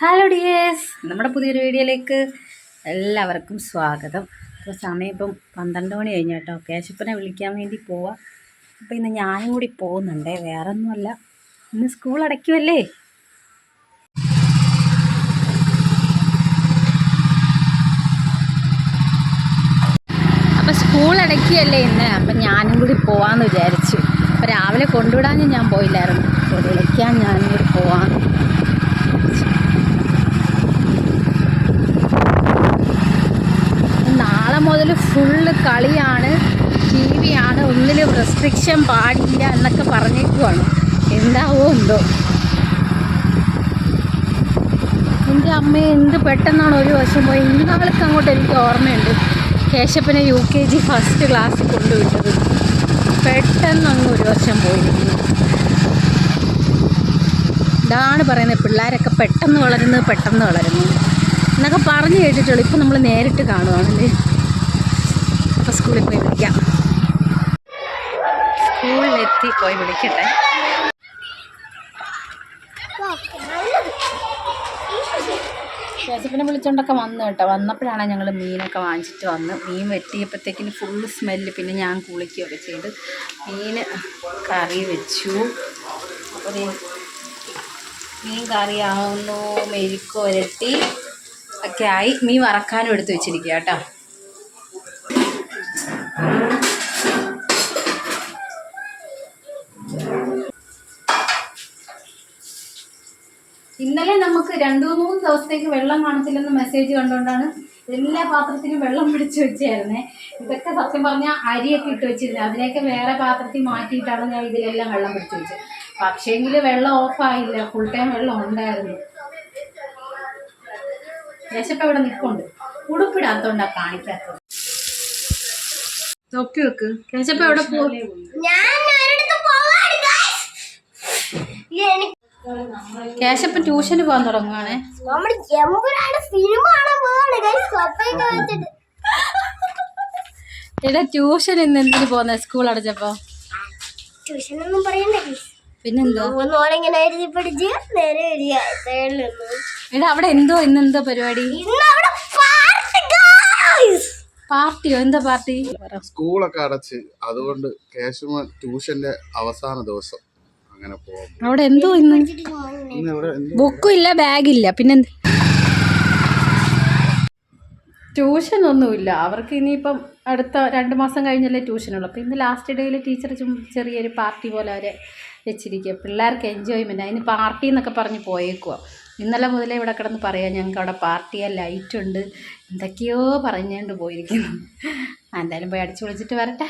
Hello dears നമ്മുടെ പുതിയൊരു വീഡിയോയിലേക്ക് എല്ലാവർക്കും സ്വാഗതം. ഇപ്പോൾ സമയം ഇപ്പം പന്ത്രണ്ട് മണി കഴിഞ്ഞു കേട്ടോ. കേശപ്പനെ വിളിക്കാൻ വേണ്ടി പോവാം. അപ്പോൾ ഇന്ന് ഞാനും കൂടി പോകുന്നുണ്ടേ. വേറെ ഒന്നുമല്ല ഇന്ന് സ്കൂൾ അടയ്ക്കുമല്ലേ അപ്പോൾ സ്കൂൾ അടയ്ക്കുകയല്ലേ ഇന്ന്? അപ്പം ഞാനും കൂടി പോവാമെന്ന് വിചാരിച്ചു. അപ്പോൾ രാവിലെ കൊണ്ടുവിടാൻ ഞാൻ പോയില്ലായിരുന്നു. അപ്പോൾ വിളിക്കാൻ ഞാനും കൂടി പോവാം. ഫുള്ള് കളിയാണ് ടി വി ആണ് ഒന്നിലും റെസ്ട്രിക്ഷൻ പാടില്ല എന്നൊക്കെ പറഞ്ഞേക്കുവാണ്. എന്താവോ എന്തോ. എന്റെ അമ്മ എന്ത് പെട്ടെന്നാണ് ഒരു വർഷം പോയി. ഇന്നാൾക്ക് അങ്ങോട്ട് എനിക്ക് ഓർമ്മയുണ്ട്. കേശപ്പനെ യു കെ ജി ഫസ്റ്റ് ക്ലാസ്സിൽ കൊണ്ടുവിട്ടത്. പെട്ടെന്ന് അങ്ങ് ഒരു വർഷം പോയിരിക്കുന്നു ഇതാണ് പറയുന്നത് പിള്ളേരൊക്കെ പെട്ടെന്ന് വളരുന്നത് പെട്ടെന്ന് വളരുന്നു എന്നൊക്കെ പറഞ്ഞു കേട്ടിട്ടുള്ളൂ. ഇപ്പം നമ്മൾ നേരിട്ട് കാണുവാണല്ലേ സ്കൂളിൽ പോയി വിളിക്കാം. സ്കൂളിലെത്തി പോയി വിളിക്കട്ടെ. യേശപ്പിനെ വിളിച്ചോണ്ടൊക്കെ വന്നു കേട്ടോ. വന്നപ്പോഴാണ് ഞങ്ങൾ മീനൊക്കെ വാങ്ങിച്ചിട്ട് വന്ന്. മീൻ വെട്ടിയപ്പോഴത്തേക്കിന് ഫുള്ള് സ്മെല്ല് പിന്നെ ഞാൻ കുളിക്കുകയൊക്കെ ചെയ്ത് മീൻ കറി വെച്ചു. അപ്പോൾ മീൻ കറിയാവുന്നു മെഴുക്ക് പുരട്ടി ഒക്കെ ആയി. മീൻ വറക്കാനും എടുത്ത് വെച്ചിരിക്കുക കേട്ടോ. ഇന്നലെ നമുക്ക് രണ്ടു മൂന്ന് ദിവസത്തേക്ക് വെള്ളം കാണത്തില്ലെന്ന് മെസ്സേജ് കണ്ടുകൊണ്ടാണ് എല്ലാ പാത്രത്തിനും വെള്ളം പിടിച്ച് വെച്ചായിരുന്നേ ഇതൊക്കെ സത്യം പറഞ്ഞാൽ അരിയൊക്കെ ഇട്ട് വെച്ചിരുന്നത് അതിനെയൊക്കെ വേറെ പാത്രത്തിൽ മാറ്റിയിട്ടാണ് ഞാൻ ഇതിലെല്ലാം വെള്ളം പിടിച്ച് വെച്ചത്. പക്ഷേങ്കിൽ വെള്ളം ഓഫായില്ല ഫുൾ ടൈം വെള്ളം ഉണ്ടായിരുന്നു. ദേശപ്പം ഇവിടെ നിൽപ്പുണ്ട്. ഉടുപ്പിടാത്തോണ്ടാ കാണിക്കാത്തത്. നോക്കി വെക്ക്. കേശപ്പ എവിടെ പോകും കേശപ്പൻ ട്യൂഷന് പോകാൻ തുടങ്ങുവാണേ. എടാ ട്യൂഷൻ ഇന്ന് എന്തിനു പോന്നെ? സ്കൂൾ അടച്ചപ്പോ. പറയണ്ട. പിന്നെന്തോ മൂന്നോളം ഇങ്ങനെ എഴുതി പഠിച്ച് നേരെ എടാ അവിടെ എന്തോ ഇന്നെന്തോ പരിപാടി? ഇന്ന് അവിടെ. പാർട്ടിയോ? എന്താ പാർട്ടി? സ്കൂളൊക്കെ അടച്ച് അതുകൊണ്ട് കേശവ ട്യൂഷന്റെ അവസാന ദിവസം അങ്ങനെ പോവാം അവിടെ എന്തോ ഇന്ന്? ബുക്കും ഇല്ല ബാഗില്ല. പിന്നെ ട്യൂഷൻ ഒന്നുമില്ല അവർക്ക് ഇനിയിപ്പം അടുത്ത രണ്ട് മാസം കഴിഞ്ഞല്ലേ ട്യൂഷനുള്ളൂ. അപ്പോൾ ഇന്ന് ലാസ്റ്റ് ഡേയിൽ ടീച്ചർ ചും ചെറിയൊരു പാർട്ടി പോലെ അവരെ വെച്ചിരിക്കുക. പിള്ളേർക്ക് എൻജോയ്മെന്റ് അതിന് പാർട്ടി എന്നൊക്കെ പറഞ്ഞ് പോയേക്കുക ഇന്നലെ മുതലേ ഇവിടെ കിടന്ന് പറയാം ഞങ്ങൾക്ക് അവിടെ പാർട്ടിയാ ലൈറ്റുണ്ട്. എന്തൊക്കെയോ പറഞ്ഞുകൊണ്ട് പോയിരിക്കുന്നു. എന്തായാലും പോയി അടിച്ചു വിളിച്ചിട്ട് വരട്ടെ.